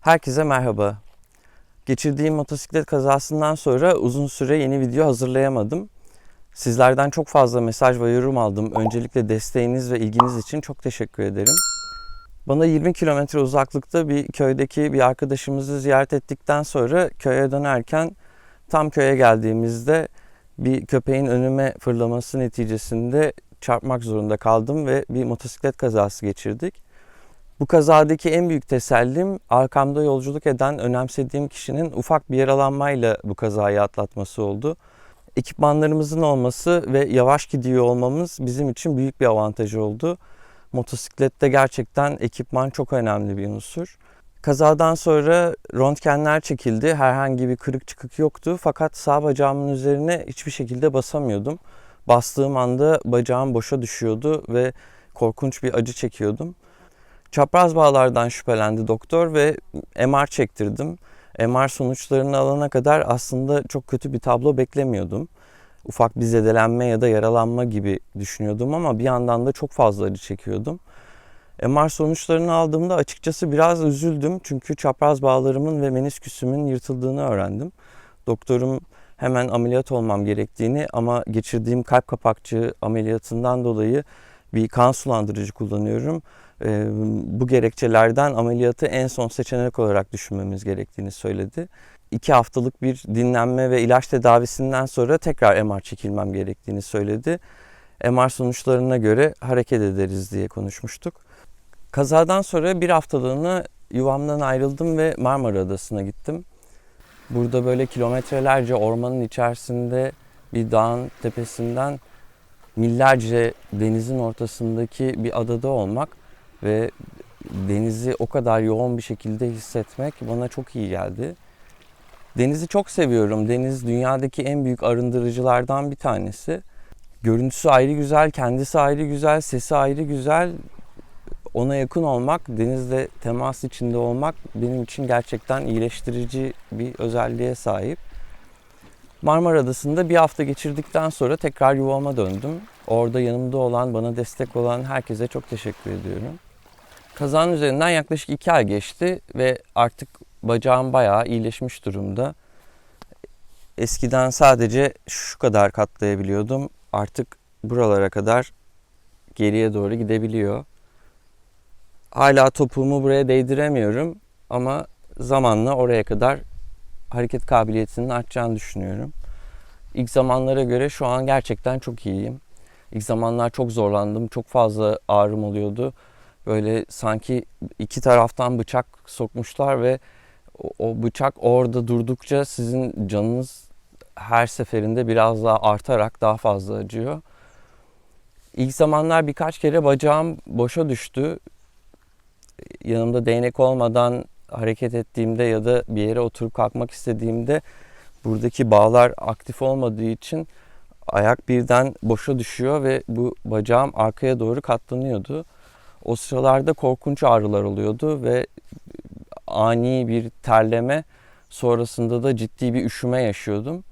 Herkese merhaba. Geçirdiğim motosiklet kazasından sonra uzun süre yeni video hazırlayamadım. Sizlerden çok fazla mesaj ve yorum aldım. Öncelikle desteğiniz ve ilginiz için çok teşekkür ederim. Bana 20 kilometre uzaklıkta bir köydeki bir arkadaşımızı ziyaret ettikten sonra köye dönerken tam köye geldiğimizde bir köpeğin önüme fırlaması neticesinde çarpmak zorunda kaldım ve bir motosiklet kazası geçirdik. Bu kazadaki en büyük tesellim arkamda yolculuk eden önemsediğim kişinin ufak bir yaralanmayla bu kazayı atlatması oldu. Ekipmanlarımızın olması ve yavaş gidiyor olmamız bizim için büyük bir avantajı oldu. Motosiklette gerçekten ekipman çok önemli bir unsur. Kazadan sonra röntgenler çekildi. Herhangi bir kırık çıkık yoktu. Fakat sağ bacağımın üzerine hiçbir şekilde basamıyordum. Bastığım anda bacağım boşa düşüyordu ve korkunç bir acı çekiyordum. Çapraz bağlardan şüphelendi doktor ve MR çektirdim. MR sonuçlarını alana kadar aslında çok kötü bir tablo beklemiyordum. Ufak bir zedelenme ya da yaralanma gibi düşünüyordum ama bir yandan da çok fazla acı çekiyordum. MR sonuçlarını aldığımda açıkçası biraz üzüldüm çünkü çapraz bağlarımın ve menisküsümün yırtıldığını öğrendim. Doktorum hemen ameliyat olmam gerektiğini ama geçirdiğim kalp kapakçığı ameliyatından dolayı bir kan sulandırıcı kullanıyorum. Ee, bu gerekçelerden ameliyatı en son seçenek olarak düşünmemiz gerektiğini söyledi. İki haftalık bir dinlenme ve ilaç tedavisinden sonra tekrar MR çekilmem gerektiğini söyledi. MR sonuçlarına göre hareket ederiz diye konuşmuştuk. Kazadan sonra bir haftalığına yuvamdan ayrıldım ve Marmara Adası'na gittim. Burada böyle kilometrelerce ormanın içerisinde bir dağın tepesinden millerce denizin ortasındaki bir adada olmak ve denizi o kadar yoğun bir şekilde hissetmek bana çok iyi geldi. Denizi çok seviyorum. Deniz dünyadaki en büyük arındırıcılardan bir tanesi. Görüntüsü ayrı güzel, kendisi ayrı güzel, sesi ayrı güzel. Ona yakın olmak, denizle temas içinde olmak benim için gerçekten iyileştirici bir özelliğe sahip. Marmara Adası'nda bir hafta geçirdikten sonra tekrar yuvama döndüm. Orada yanımda olan, bana destek olan herkese çok teşekkür ediyorum. Kazanın üzerinden yaklaşık iki ay geçti ve artık bacağım bayağı iyileşmiş durumda. Eskiden sadece şu kadar katlayabiliyordum. Artık buralara kadar geriye doğru gidebiliyor. Hala topuğumu buraya değdiremiyorum ama zamanla oraya kadar hareket kabiliyetinin artacağını düşünüyorum. İlk zamanlara göre şu an gerçekten çok iyiyim. İlk zamanlar çok zorlandım. Çok fazla ağrım oluyordu. Böyle sanki iki taraftan bıçak sokmuşlar ve o, bıçak orada durdukça sizin canınız her seferinde biraz daha artarak daha fazla acıyor. İlk zamanlar birkaç kere bacağım boşa düştü. Yanımda değnek olmadan hareket ettiğimde ya da bir yere oturup kalkmak istediğimde buradaki bağlar aktif olmadığı için ayak birden boşa düşüyor ve bu bacağım arkaya doğru katlanıyordu. O sıralarda korkunç ağrılar oluyordu ve ani bir terleme sonrasında da ciddi bir üşüme yaşıyordum.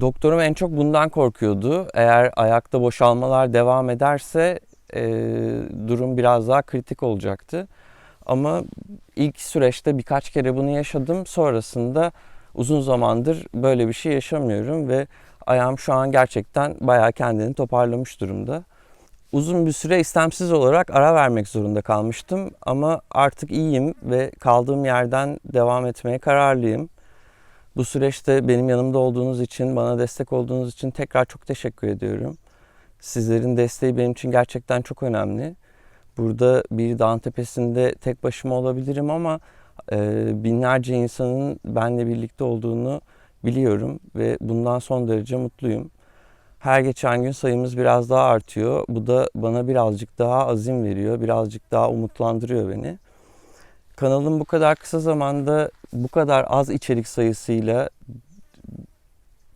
Doktorum en çok bundan korkuyordu. Eğer ayakta boşalmalar devam ederse e, durum biraz daha kritik olacaktı. Ama ilk süreçte birkaç kere bunu yaşadım. Sonrasında uzun zamandır böyle bir şey yaşamıyorum ve ayağım şu an gerçekten bayağı kendini toparlamış durumda. Uzun bir süre istemsiz olarak ara vermek zorunda kalmıştım ama artık iyiyim ve kaldığım yerden devam etmeye kararlıyım. Bu süreçte benim yanımda olduğunuz için, bana destek olduğunuz için tekrar çok teşekkür ediyorum. Sizlerin desteği benim için gerçekten çok önemli. Burada bir dağın tepesinde tek başıma olabilirim ama e, binlerce insanın benimle birlikte olduğunu biliyorum ve bundan son derece mutluyum. Her geçen gün sayımız biraz daha artıyor. Bu da bana birazcık daha azim veriyor, birazcık daha umutlandırıyor beni. Kanalım bu kadar kısa zamanda bu kadar az içerik sayısıyla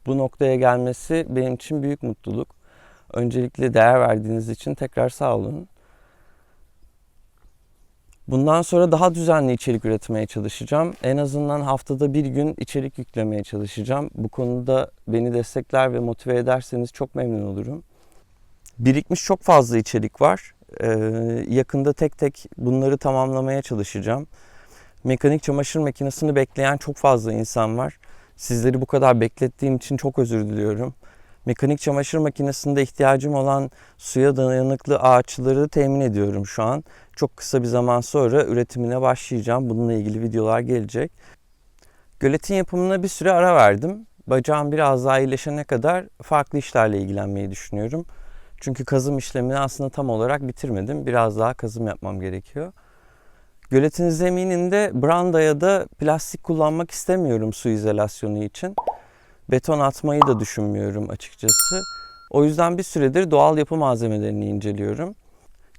bu noktaya gelmesi benim için büyük mutluluk. Öncelikle değer verdiğiniz için tekrar sağ olun. Bundan sonra daha düzenli içerik üretmeye çalışacağım. En azından haftada bir gün içerik yüklemeye çalışacağım. Bu konuda beni destekler ve motive ederseniz çok memnun olurum. Birikmiş çok fazla içerik var. Ee, yakında tek tek bunları tamamlamaya çalışacağım. Mekanik çamaşır makinesini bekleyen çok fazla insan var. Sizleri bu kadar beklettiğim için çok özür diliyorum. Mekanik çamaşır makinesinde ihtiyacım olan suya dayanıklı ağaçları temin ediyorum şu an. Çok kısa bir zaman sonra üretimine başlayacağım. Bununla ilgili videolar gelecek. Göletin yapımına bir süre ara verdim. Bacağım biraz daha iyileşene kadar farklı işlerle ilgilenmeyi düşünüyorum. Çünkü kazım işlemini aslında tam olarak bitirmedim. Biraz daha kazım yapmam gerekiyor. Göletin zemininde branda ya da plastik kullanmak istemiyorum su izolasyonu için. Beton atmayı da düşünmüyorum açıkçası. O yüzden bir süredir doğal yapı malzemelerini inceliyorum.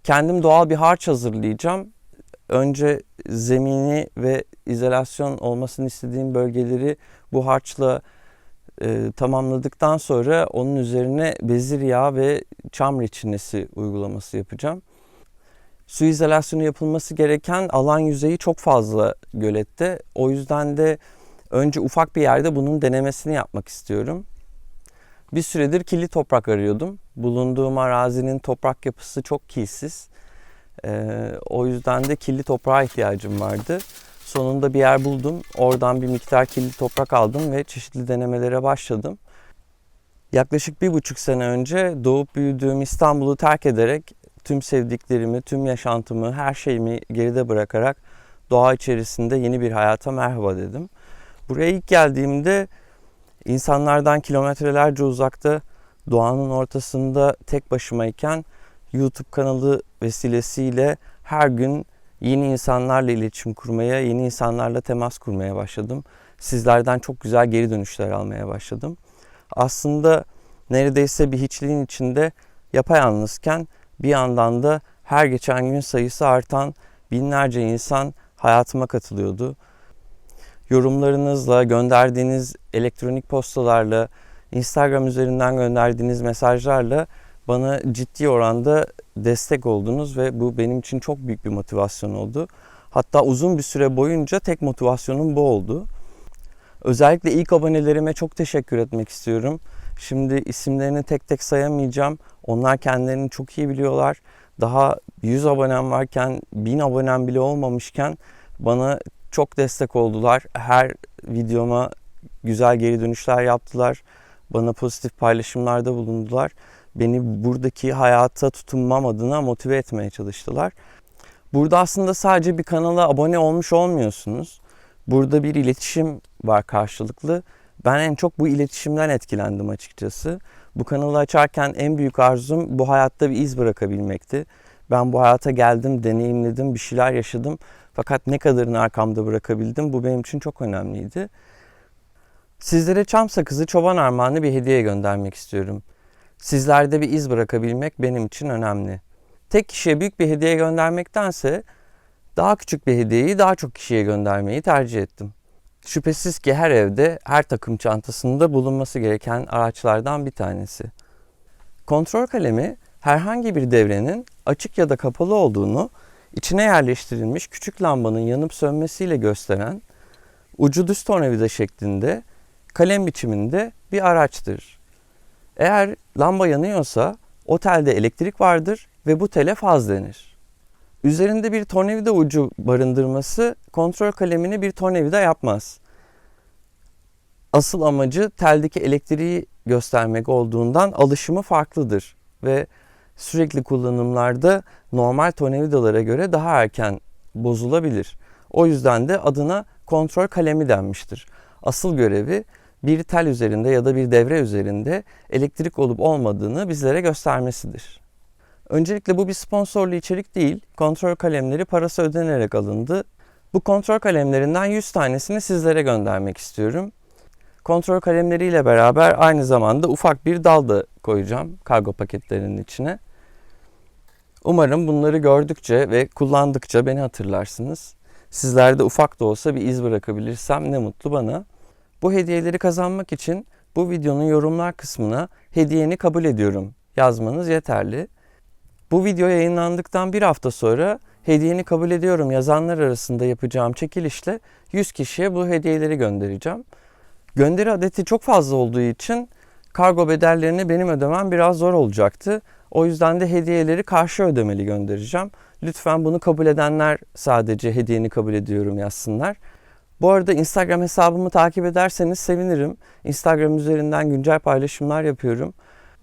Kendim doğal bir harç hazırlayacağım. Önce zemini ve izolasyon olmasını istediğim bölgeleri bu harçla e, tamamladıktan sonra onun üzerine bezir yağı ve çam reçinesi uygulaması yapacağım. Su izolasyonu yapılması gereken alan yüzeyi çok fazla gölette. O yüzden de önce ufak bir yerde bunun denemesini yapmak istiyorum. Bir süredir kirli toprak arıyordum. Bulunduğum arazinin toprak yapısı çok kilsiz. Ee, o yüzden de kirli toprağa ihtiyacım vardı. Sonunda bir yer buldum. Oradan bir miktar kirli toprak aldım ve çeşitli denemelere başladım. Yaklaşık bir buçuk sene önce doğup büyüdüğüm İstanbul'u terk ederek tüm sevdiklerimi, tüm yaşantımı, her şeyimi geride bırakarak doğa içerisinde yeni bir hayata merhaba dedim. Buraya ilk geldiğimde insanlardan kilometrelerce uzakta doğanın ortasında tek başımayken YouTube kanalı vesilesiyle her gün yeni insanlarla iletişim kurmaya, yeni insanlarla temas kurmaya başladım. Sizlerden çok güzel geri dönüşler almaya başladım. Aslında neredeyse bir hiçliğin içinde yapayalnızken bir yandan da her geçen gün sayısı artan binlerce insan hayatıma katılıyordu. Yorumlarınızla, gönderdiğiniz elektronik postalarla, Instagram üzerinden gönderdiğiniz mesajlarla bana ciddi oranda destek oldunuz ve bu benim için çok büyük bir motivasyon oldu. Hatta uzun bir süre boyunca tek motivasyonum bu oldu. Özellikle ilk abonelerime çok teşekkür etmek istiyorum. Şimdi isimlerini tek tek sayamayacağım. Onlar kendilerini çok iyi biliyorlar. Daha 100 abonem varken, 1000 abonem bile olmamışken bana çok destek oldular. Her videoma güzel geri dönüşler yaptılar. Bana pozitif paylaşımlarda bulundular. Beni buradaki hayata tutunmam adına motive etmeye çalıştılar. Burada aslında sadece bir kanala abone olmuş olmuyorsunuz. Burada bir iletişim var karşılıklı. Ben en çok bu iletişimden etkilendim açıkçası. Bu kanalı açarken en büyük arzum bu hayatta bir iz bırakabilmekti. Ben bu hayata geldim, deneyimledim, bir şeyler yaşadım. Fakat ne kadarını arkamda bırakabildim bu benim için çok önemliydi. Sizlere çam sakızı çoban armağanı bir hediye göndermek istiyorum. Sizlerde bir iz bırakabilmek benim için önemli. Tek kişiye büyük bir hediye göndermektense daha küçük bir hediyeyi daha çok kişiye göndermeyi tercih ettim. Şüphesiz ki her evde, her takım çantasında bulunması gereken araçlardan bir tanesi. Kontrol kalemi herhangi bir devrenin açık ya da kapalı olduğunu içine yerleştirilmiş küçük lambanın yanıp sönmesiyle gösteren ucu düz tornavida şeklinde kalem biçiminde bir araçtır. Eğer lamba yanıyorsa o telde elektrik vardır ve bu tele faz denir. Üzerinde bir tornavida ucu barındırması kontrol kalemini bir tornavida yapmaz. Asıl amacı teldeki elektriği göstermek olduğundan alışımı farklıdır ve sürekli kullanımlarda normal tornavidalara göre daha erken bozulabilir. O yüzden de adına kontrol kalemi denmiştir. Asıl görevi bir tel üzerinde ya da bir devre üzerinde elektrik olup olmadığını bizlere göstermesidir. Öncelikle bu bir sponsorlu içerik değil, kontrol kalemleri parası ödenerek alındı. Bu kontrol kalemlerinden 100 tanesini sizlere göndermek istiyorum. Kontrol kalemleriyle beraber aynı zamanda ufak bir dal da koyacağım kargo paketlerinin içine. Umarım bunları gördükçe ve kullandıkça beni hatırlarsınız. Sizlerde ufak da olsa bir iz bırakabilirsem ne mutlu bana. Bu hediyeleri kazanmak için bu videonun yorumlar kısmına hediyeni kabul ediyorum yazmanız yeterli. Bu video yayınlandıktan bir hafta sonra hediyeni kabul ediyorum yazanlar arasında yapacağım çekilişle 100 kişiye bu hediyeleri göndereceğim. Gönderi adeti çok fazla olduğu için kargo bedellerini benim ödemem biraz zor olacaktı. O yüzden de hediyeleri karşı ödemeli göndereceğim. Lütfen bunu kabul edenler sadece hediyeni kabul ediyorum yazsınlar. Bu arada Instagram hesabımı takip ederseniz sevinirim. Instagram üzerinden güncel paylaşımlar yapıyorum.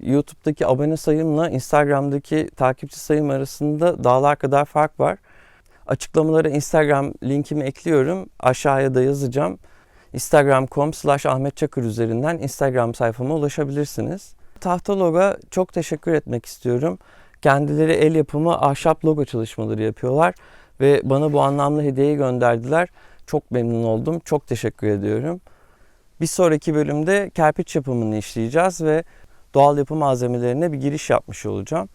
YouTube'daki abone sayımla Instagram'daki takipçi sayım arasında dağlar kadar fark var. Açıklamalara Instagram linkimi ekliyorum. Aşağıya da yazacağım. Instagram.com slash Ahmet Çakır üzerinden Instagram sayfama ulaşabilirsiniz. Tahtalog'a çok teşekkür etmek istiyorum. Kendileri el yapımı ahşap logo çalışmaları yapıyorlar ve bana bu anlamlı hediyeyi gönderdiler. Çok memnun oldum. Çok teşekkür ediyorum. Bir sonraki bölümde kerpiç yapımını işleyeceğiz ve doğal yapı malzemelerine bir giriş yapmış olacağım.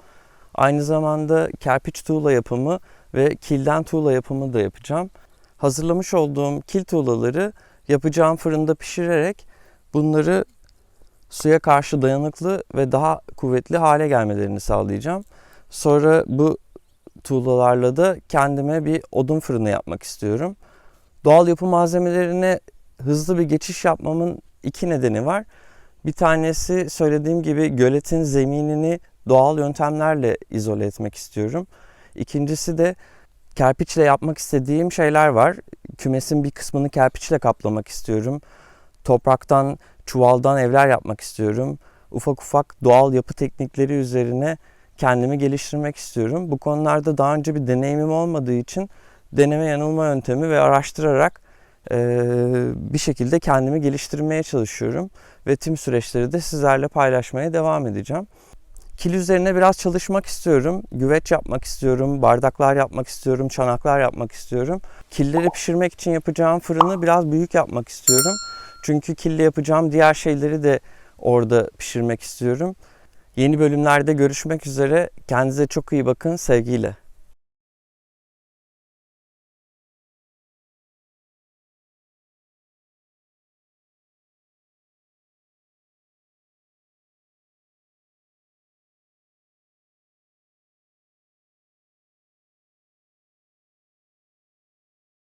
Aynı zamanda kerpiç tuğla yapımı ve kilden tuğla yapımı da yapacağım. Hazırlamış olduğum kil tuğlaları yapacağım fırında pişirerek bunları suya karşı dayanıklı ve daha kuvvetli hale gelmelerini sağlayacağım. Sonra bu tuğlalarla da kendime bir odun fırını yapmak istiyorum. Doğal yapı malzemelerine hızlı bir geçiş yapmamın iki nedeni var. Bir tanesi söylediğim gibi göletin zeminini doğal yöntemlerle izole etmek istiyorum. İkincisi de kerpiçle yapmak istediğim şeyler var. Kümesin bir kısmını kerpiçle kaplamak istiyorum. Topraktan, çuvaldan evler yapmak istiyorum. Ufak ufak doğal yapı teknikleri üzerine kendimi geliştirmek istiyorum. Bu konularda daha önce bir deneyimim olmadığı için deneme yanılma yöntemi ve araştırarak eee, bir şekilde kendimi geliştirmeye çalışıyorum. Ve tüm süreçleri de sizlerle paylaşmaya devam edeceğim. Kil üzerine biraz çalışmak istiyorum. Güveç yapmak istiyorum, bardaklar yapmak istiyorum, çanaklar yapmak istiyorum. Killeri pişirmek için yapacağım fırını biraz büyük yapmak istiyorum. Çünkü kille yapacağım diğer şeyleri de orada pişirmek istiyorum. Yeni bölümlerde görüşmek üzere. Kendinize çok iyi bakın. Sevgiyle.